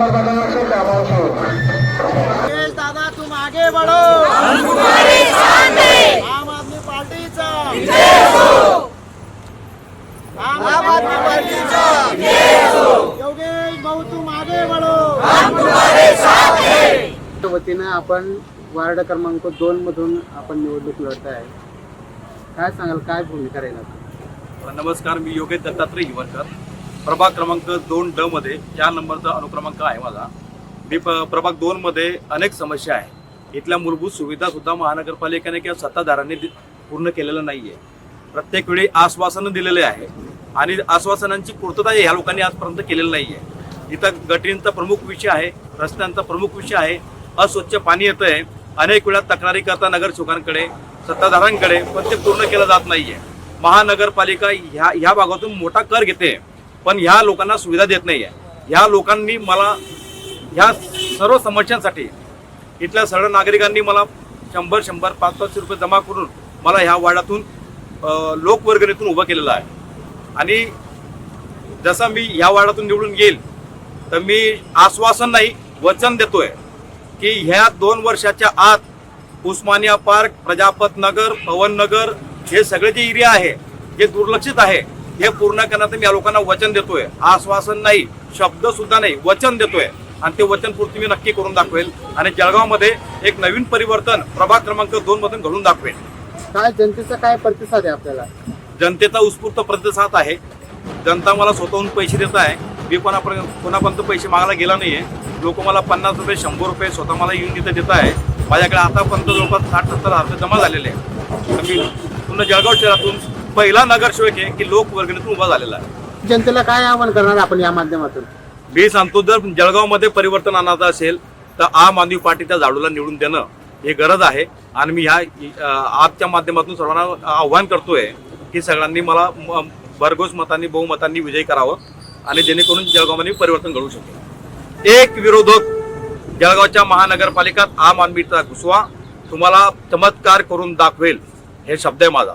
Number बदलना से दादाओं से हो। दादा तुम आगे बढ़ो। आम आदमी पार्टी हो। आम आदमी पार्टी योगेश भाऊ तुम आगे वतीनं आपण वार्ड क्रमांक दोन मधून आपण निवडणूक लढत आहे. काय सांगाल काय भूमिका राहील नमस्कार मी योगेश दत्तात्रय हिवरकर. प्रभाग क्रमांक दोन ड मध्ये चार नंबरचा अनुक्रमांक आहे माझा. मी प- प्रभाग दोन मध्ये अनेक समस्या आहे. इथल्या मूलभूत सुविधा सुद्धा महानगरपालिकेने किंवा सत्ताधाऱ्यांनी दि- पूर्ण केलेलं नाहीये. प्रत्येक वेळी आश्वासनं दिलेले आहे. आणि आश्वासनांची पूर्तता ह्या लोकांनी आजपर्यंत केलेली आहे इथं गटरींचा प्रमुख विषय आहे रस्त्यांचा प्रमुख विषय आहे. अस्वच्छ पाणी येतं आहे अनेक वेळा तक्रारी करता नगरसेवकांकडे सत्ताधाऱ्यांकडे पण ते पूर्ण केलं जात नाहीये. महानगरपालिका ह्या ह्या भागातून मोठा कर घेते. पण ह्या लोकांना सुविधा देत नाही आहे ह्या लोकांनी मला ह्या सर्व समस्यांसाठी इथल्या सर्व नागरिकांनी मला शंभर शंभर पाच पाचशे रुपये जमा करून मला ह्या वार्डातून लोकवर्गणीतून उभं केलेलं आहे. आणि जसा मी ह्या वार्डातून निवडून येईल तर मी आश्वासन नाही वचन देतोय की ह्या दोन वर्षाच्या आत उस्मानिया पार्क प्रजापत नगर पवन नगर हे सगळे जे एरिया आहे जे दुर्लक्षित आहे. हे पूर्ण करण्याचं मी या लोकांना वचन देतोय. आश्वासन नाही शब्द सुद्धा नाही वचन देतोय. आणि ते वचन पूर्ती मी नक्की करून दाखवेल. आणि जळगावमध्ये एक नवीन परिवर्तन प्रभाग क्रमांक दोन मधून घडून दाखवेल. काय जनतेचा काय प्रतिसाद आहे आपल्याला? जनतेचा उत्स्फूर्त प्रतिसाद आहे. जनता मला स्वतःहून पैसे देत आहे. मी कोणापर्यंत कोणापर्यंत पैसे मागायला गेला नाहीये. लोक मला पन्नास रुपये शंभर रुपये स्वतः मला येऊन तिथे देत आहे. माझ्याकडे आतापर्यंत जवळपास साठ सत्तर हजार रुपये जमा झालेले आहे मी पूर्ण जळगाव शहरातून पहिला नगरसेवक आहे की लोक वर्गणीतून उभा झालेला आहे. जनतेला काय आवाहन करणार आपण या माध्यमातून? मी सांगतो जर जळगावमध्ये परिवर्तन आणायचं असेल तर आम आदमी पार्टीच्या झाडूला निवडून देणं हे गरज आहे. आणि मी ह्या अं, ॲपच्या माध्यमातून सर्वांना आव्हान करतोय की सगळ्यांनी मला म- भरघोस मतांनी बहुमतांनी विजयी करावं आणि जेणेकरून जळगावमध्ये परिवर्तन घडू शकेल एक विरोधक जळगावच्या महानगरपालिकात आम आदमीचा घुसवा तुम्हाला चमत्कार करून दाखवेल हे शब्द आहे माझा.